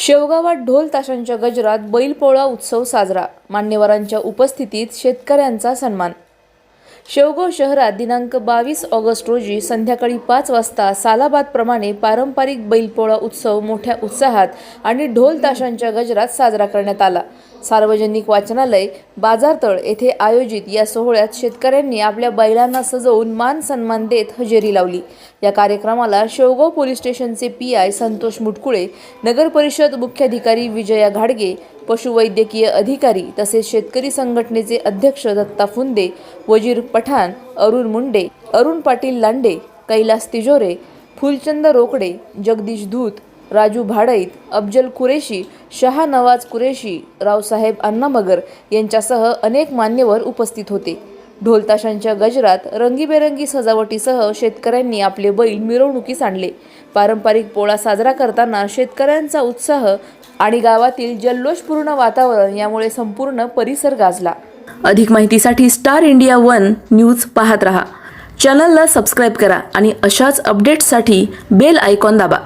शेवगावात ढोल ताशांच्या गजरात बैलपोळा उत्सव साजरा. मान्यवरांच्या उपस्थितीत शेतकऱ्यांचा सन्मान. शेवगाव शहरात दिनांक बावीस ऑगस्ट रोजी संध्याकाळी पाच वाजता सालाबादप्रमाणे पारंपरिक बैलपोळा उत्सव मोठ्या उत्साहात आणि ढोल ताशांच्या गजरात साजरा करण्यात आला. सार्वजनिक वाचनालय बाजारतळ येथे आयोजित या सोहळ्यात शेतकऱ्यांनी आपल्या बैलांना सजवून मान सन्मान देत हजेरी लावली. या कार्यक्रमाला शेवगाव पोलीस स्टेशनचे पी आय संतोष मुटकुळे नगर परिषद मुख्याधिकारी विजया घाडगे पशुवैद्यकीय अधिकारी तसेच शेतकरी संघटनेचे अध्यक्ष दत्ता फुंदे वजीर पठाण अरुण मुंडे अरुण पाटील लांडे कैलास तिजोरे फुलचंद रोकडे जगदीश धूत राजू भाडईत अफजल कुरेशी शहा नवाज कुरेशी रावसाहेब अण्णामगर यांच्यासह अनेक मान्यवर उपस्थित होते. ढोलताशांच्या गजरात रंगीबेरंगी सजावटीसह शेतकऱ्यांनी आपले बैल मिरवणुकीस आणले. पारंपरिक पोळा साजरा करताना शेतकऱ्यांचा उत्साह आणि गावातील जल्लोषपूर्ण वातावरण यामुळे संपूर्ण परिसर गाजला. अधिक माहितीसाठी स्टार इंडिया वन न्यूज पाहत रहा. चॅनलला सबस्क्राईब करा आणि अशाच अपडेट्ससाठी बेल आयकॉन दाबा.